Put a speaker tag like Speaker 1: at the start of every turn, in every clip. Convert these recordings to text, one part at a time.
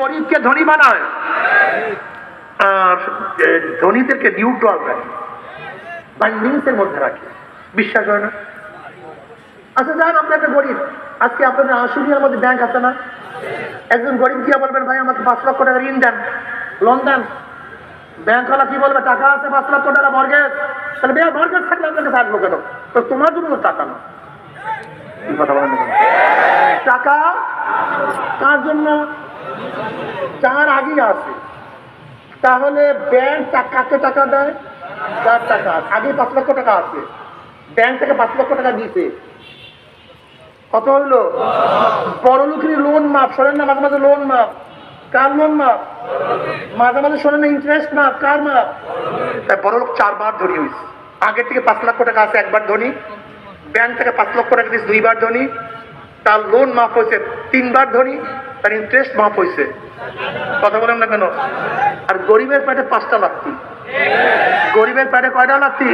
Speaker 1: গরিবকে ধনী বানায়। আর ধনীদেরকে নিউট্রাল রাখে। বাইন্ডিংস এর মধ্যে রাখে। বিশ্বাস হয় না? আচ্ছা যান আপনি একটা গরিব। আজকে আপনাদের আশুলিয়ার মধ্যে ব্যাংক আছে না? একজন গরিব গিয়ে বলবেন, ভাই, আমাকে পাঁচ লক্ষ টাকা ঋণ দেন। লোন দেন। ব্যাংকওয়ালা কি বলবে, টাকা আছে পাঁচ লক্ষ টাকা মর্গেজ তাহলে ব্যাংক মর্গেজ থাকলে আপনাকে আসব কেন? তো তোমার জন্য টাকা না। টাকা কার জন্য? চার আগেই আছে। তাহলে ব্যাংক কাকে টাকা দেয়? যার টাকা। আগে পাঁচ লক্ষ টাকা আছে। ব্যাংক থেকে পাঁচ লক্ষ টাকা দিয়েছে। কত হইল? বড় লোকের লোন মাপ শোনেন না, মাঝে মাঝে লোন মাপ কার লোন মাপ মাঝে মাঝে শোনেন না ইন্টারেস্ট মাপ কার মাপ তাই বড় লোক চারবার ধনী হয়েছে আগের থেকে পাঁচ লক্ষ টাকা আছে, একবার ধনী। ব্যাংক থেকে পাঁচ লক্ষ টাকা দিয়েছে, দুইবার ধনী। তার লোন মাফ হয়েছে, তিনবার ধনী। তার ইন্টারেস্ট মাফ হয়েছে কথা বলেন না কেন? আর গরিবের পেটে পাঁচটা লাগতি গরিবের পেটে কয়টা লাগতি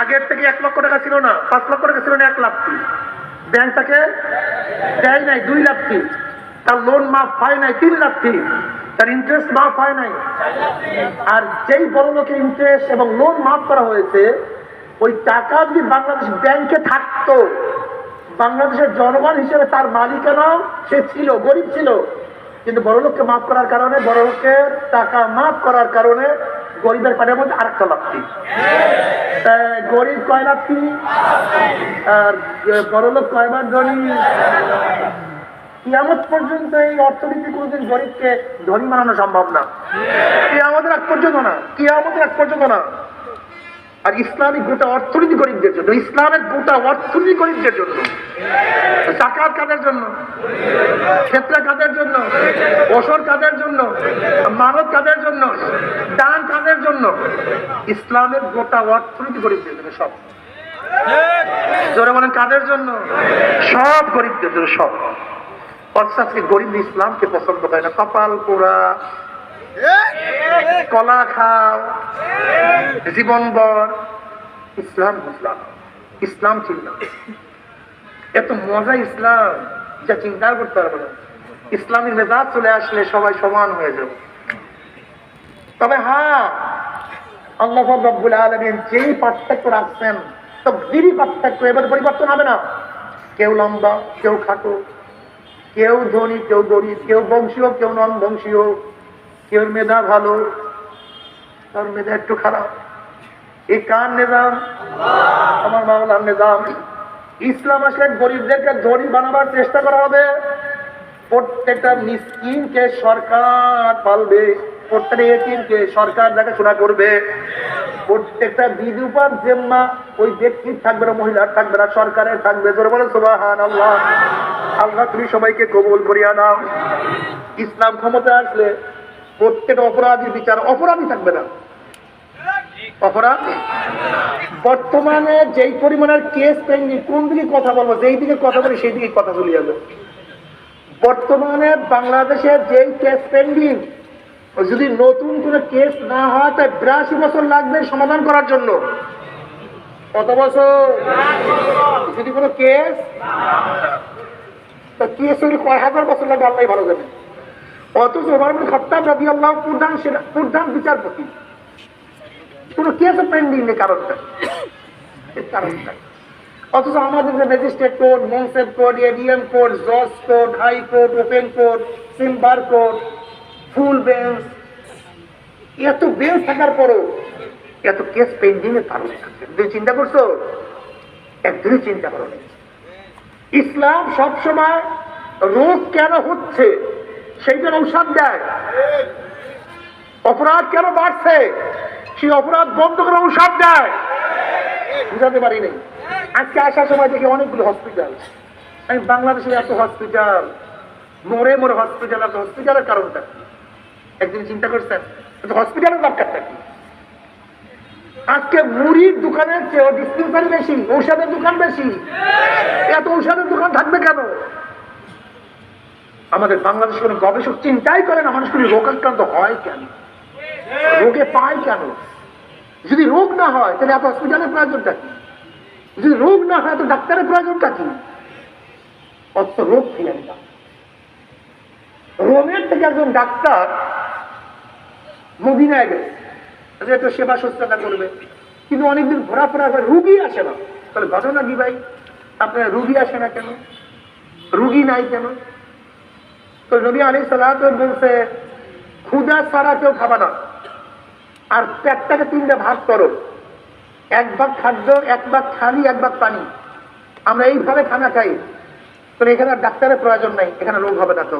Speaker 1: আগের থেকে এক লক্ষ টাকা ছিল না, পাঁচ লক্ষ টাকা ছিল না, এক লাখটি ব্যাংক তাকে দেয় নাই, দুই লাখটি তার লোন মাফ হয় নাই, তিন লাখটি তার ইন্টারেস্ট মাফ হয় নাই। আর যেই বড় লোকের ইন্টারেস্ট এবং লোন মাফ করা হয়েছে, ওই টাকা যদি বাংলাদেশ ব্যাংকে থাকতো বাংলাদেশের জনগণ হিসেবে তার মালিকানাও সে ছিল, গরিব ছিল। কিন্তু বড় লোককে মাফ করার কারণে বড় লোকের টাকা মাফ করার কারণে গরিবের পাটের মধ্যে আরেকটা লাভটি গরিব কয় লাভটি আর বড় লোক কয়বার ধনী? কিয়ামত পর্যন্ত এই অর্থনীতি কোনোদিন গরিবকে ধনী বানানো সম্ভব না। কিয়ামতের এক পর্যন্ত না, কিয়ামতের এক পর্যন্ত না। আর ইসলামিক গোটা অর্থনীতি গরিবদের জন্য, ইসলামের গোটা অর্থনীতি গরিবদের জন্য। জাকাত কাদের জন্য? ক্ষেত্রে কাদের জন্য? ওসর কাদের জন্য? মানব কাদের জন্য? দান কাদের জন্য? ইসলামের গোটা অর্থনীতি গরিবদের জন্য সব। জোরে বলেন, কাদের জন্য? সব গরিবদের জন্য সব। আজকে গরিব ইসলামকে পছন্দ করে না। কপাল পোড়া কলা খাও, জীবন জীবনভর ইসলাম বুঝলাম, ইসলাম চিনলাম। এত মজা ইসলাম, যা চিন্তা করতে পারব না। ইসলামী মেজাজ চলে আসলে সবাই সমান হয়ে যাবে। তবে হ্যাঁ আল্লাহ রব্বুল আলমিন যেই পার্থক্য রাখছেন তো দিনই পার্থক্য, এবার পরিবর্তন হবে না। কেউ লম্বা, কেউ খাটো, কেউ ধনী, কেউ গরিব, কেউ বংশীয়, কেউ নন বংশীয় কেউ মেধা ভালো, তার মেধা একটু খারাপ। এই কার নিজাম? আমার মামলার নিজাম। ইসলাম আসলে গরিবদেরকে ধনী বানাবার চেষ্টা করা হবে। প্রত্যেকটা মিসকিনকে সরকার পালবে। প্রত্যেকটা এটিমকে সরকার দেখাশোনা করবে। প্রত্যেকটা বিধুপার জেম্মা ওই ব্যক্তির থাকবে না মহিলার থাকবে না, সরকারের থাকবে। জোরে বলে সুবাহান আল্লাহ আল্লাহ তুমি সবাইকে কবুল করিয়া নাও। ইসলাম ক্ষমতা আসলে প্রত্যেকটা অপরাধীর বিচার অপরাধী থাকবে না। অপরাধ। বর্তমানে যেই পরিমাণের কেস পেন্ডিং কোন দিকে কথা বলব, যেই দিকে কথা বলি, সেই দিকে কথা চলে যাবে। বর্তমানে বাংলাদেশের যেই কেস পেন্ডিং যদি নতুন কোনো কেস না হয়, তাই বিরাশি বছর লাগবে সমাধান করার জন্য। কত বছর? যদি কোনো কেস তা কেস কয় হাজার বছর লাগবে আল্লাহ ভালো জানেন অথচ ওমর খাত্তাব রাদিয়াল্লাহু প্রধান সেনা- প্রধান বিচারপতি। কোনো কেস পেন্ডিং নেই কারণটা কারণটা অথচ আমাদের যে magistrate court munsif court ADM court জজ court high court open court সিম্বার court full bench এত বেঞ্চ থাকার পরও এত কেস পেন্ডিং এর কারণ তুমি চিন্তা করছ? একদিনই চিন্তা করো ইসলাম সবসময় রোগ কেন হচ্ছে? সেইটার ঔষধ দেয়। অপরাধ কেন বাড়ছে? সেই অপরাধ বন্ধ করে ঔষধ দেয়। বুঝাতে পারি নাই। আজকে আসার সময় দেখি অনেকগুলো হসপিটাল আমি বাংলাদেশের এত হসপিটাল মোড়ে মোড়ে হসপিটাল এত হসপিটালের কারণটা? একদিন চিন্তা করছেন? হসপিটালের দরকারটা কি? আজকে মুড়ির দোকানের চেয়ে ডিসপেন্সারি বেশি, ঔষধের দোকান বেশি। এত ঔষধের দোকান থাকবে কেন? আমাদের বাংলাদেশ কোনো গবেষক চিন্তাই করে না মানুষগুলি রোগাক্রান্ত হয় কেন? রোগে পায় কেন? যদি রোগ না হয়, তাহলে এত হসপিটালের প্রয়োজনটা কি? যদি রোগ না হয় তো ডাক্তারের প্রয়োজনটা কি? অত রোগ ফিরে রোমের থেকে একজন ডাক্তার মদিনায় গেছে। যে একটু সেবা শুশ্রূষা করবে। কিন্তু অনেকদিন ঘোরাফেরা করে রুগী আসে না। তাহলে ঘটনা কি ভাই? আপনার রুগী আসে না কেন? রুগী নাই কেন? তো নবী আলী সালাত বলছে ক্ষুদা ছাড়া কেউ খাবা না। আর পেটটাকে তিনটা ভাগ করো। এক ভাগ খাদ্য, এক ভাগ খালি এক ভাগ পানি। আমরা এইভাবে খানা খাই। তো এখানে ডাক্তারের প্রয়োজন নাই, এখানে রোগ হবে না তো